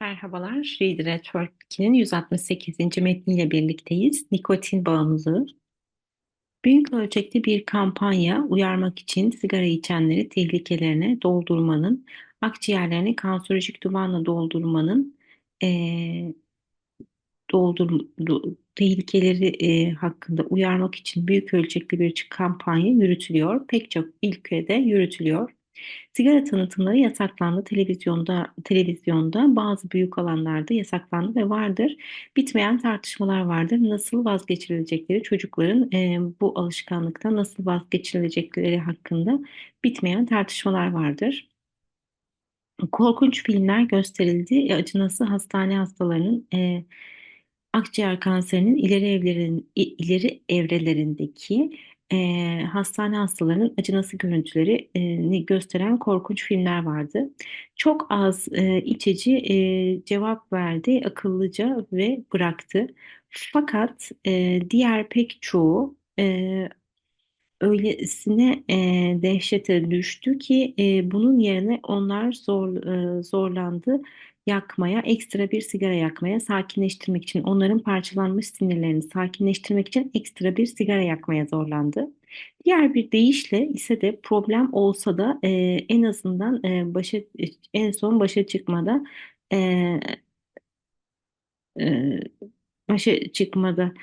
Merhabalar, Read Network 2'nin 168. metniyle birlikteyiz. Nikotin bağımlılığı. Büyük ölçekli bir kampanya uyarmak için sigara içenleri tehlikelerine doldurmanın, akciğerlerini kanserolojik dumanla doldurmanın eee doldur, do- tehlikeleri eee, hakkında uyarmak için büyük ölçekli bir kampanya yürütülüyor. Pek çok ülkede yürütülüyor. Sigara tanıtımları yasaklandı. Televizyonda, televizyonda bazı büyük alanlarda yasaklandı ve vardır. Bitmeyen tartışmalar vardır. Nasıl vazgeçilecekleri, çocukların e, bu alışkanlıktan nasıl vazgeçilecekleri hakkında bitmeyen tartışmalar vardır. Korkunç filmler gösterildi. E, Acınası hastane hastalarının e, akciğer kanserinin ileri evlerin, ileri evrelerindeki e, hastane hastalarının acınası görüntülerini gösteren korkunç filmler vardı. Çok az e, içici e, cevap verdi, akıllıca ve bıraktı. Fakat e, diğer pek çoğu e, öylesine e, dehşete düştü ki e, bunun yerine onlar zor e, zorlandı yakmaya, ekstra bir sigara yakmaya, sakinleştirmek için onların parçalanmış sinirlerini sakinleştirmek için ekstra bir sigara yakmaya zorlandı. Diğer bir deyişle ise de problem olsa da e, en azından e, başa en son başa çıkmada e, e, başa çıkmada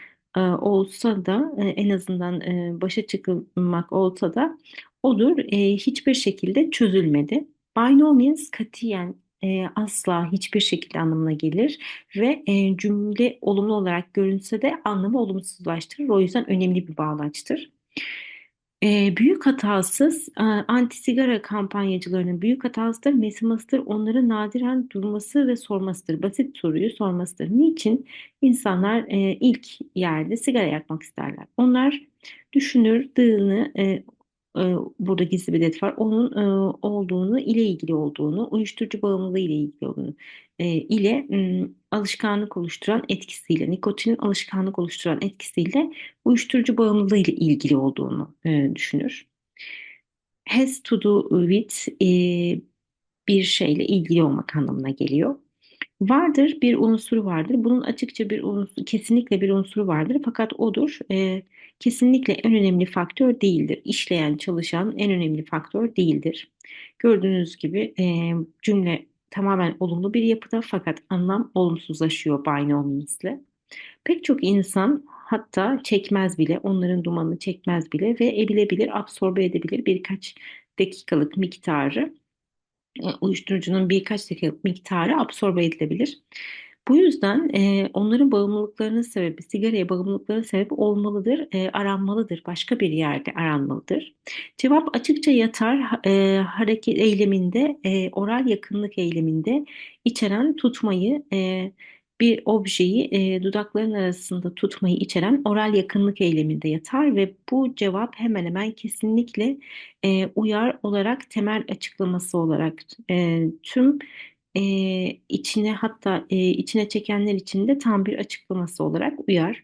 olsa da e, en azından e, başa çıkılmak olsa da odur e, hiçbir şekilde çözülmedi. By no means katiyen e, asla hiçbir şekilde anlamına gelir ve e, cümle olumlu olarak görünse de anlamı olumsuzlaştırır. O yüzden önemli bir bağlaçtır. Ee, büyük hatasız e, anti sigara kampanyacılarının büyük hatasıdır, mesimasıdır. Onların nadiren durması ve sormasıdır. Basit soruyu sormasıdır. Niçin insanlar e, ilk yerde sigara yakmak isterler? Onlar düşünür, dığını, e, e, burada gizli bir det var. Onun e, olduğunu, ile ilgili olduğunu, uyuşturucu bağımlılığı ile ilgili olduğunu, e, ile alışkanlık oluşturan etkisiyle, nikotinin alışkanlık oluşturan etkisiyle uyuşturucu bağımlılığı ile ilgili olduğunu e, düşünür. Has to do with e, bir şeyle ilgili olmak anlamına geliyor. Vardır bir unsuru vardır. Bunun açıkça bir unsur, kesinlikle bir unsuru vardır. Fakat odur e, kesinlikle en önemli faktör değildir. İşleyen, çalışan en önemli faktör değildir. Gördüğünüz gibi e, cümle tamamen olumlu bir yapıda fakat anlam olumsuzlaşıyor binomials'le. Pek çok insan hatta çekmez bile, onların dumanını çekmez bile ve ebilebilir, absorbe edebilir birkaç dakikalık miktarı uyuşturucunun birkaç dakikalık miktarı absorbe edilebilir. Bu yüzden e, onların bağımlılıklarının sebebi, sigaraya bağımlılıklarının sebebi olmalıdır, e, aranmalıdır, başka bir yerde aranmalıdır. Cevap açıkça yatar e, hareket eyleminde, e, oral yakınlık eyleminde içeren tutmayı, e, bir objeyi e, dudakların arasında tutmayı içeren oral yakınlık eyleminde yatar ve bu cevap hemen hemen kesinlikle e, uyar olarak temel açıklaması olarak e, tüm e, içine hatta e, içine çekenler için de tam bir açıklaması olarak uyar.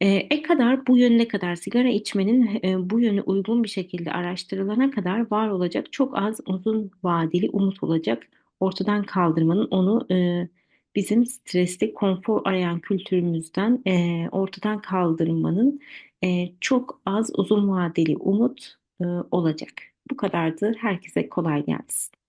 E, e kadar bu yönüne kadar sigara içmenin e, bu yönü uygun bir şekilde araştırılana kadar var olacak çok az uzun vadeli umut olacak. Ortadan kaldırmanın onu e, bizim stresli konfor arayan kültürümüzden e, ortadan kaldırmanın e, çok az uzun vadeli umut e, olacak. Bu kadardı. Herkese kolay gelsin.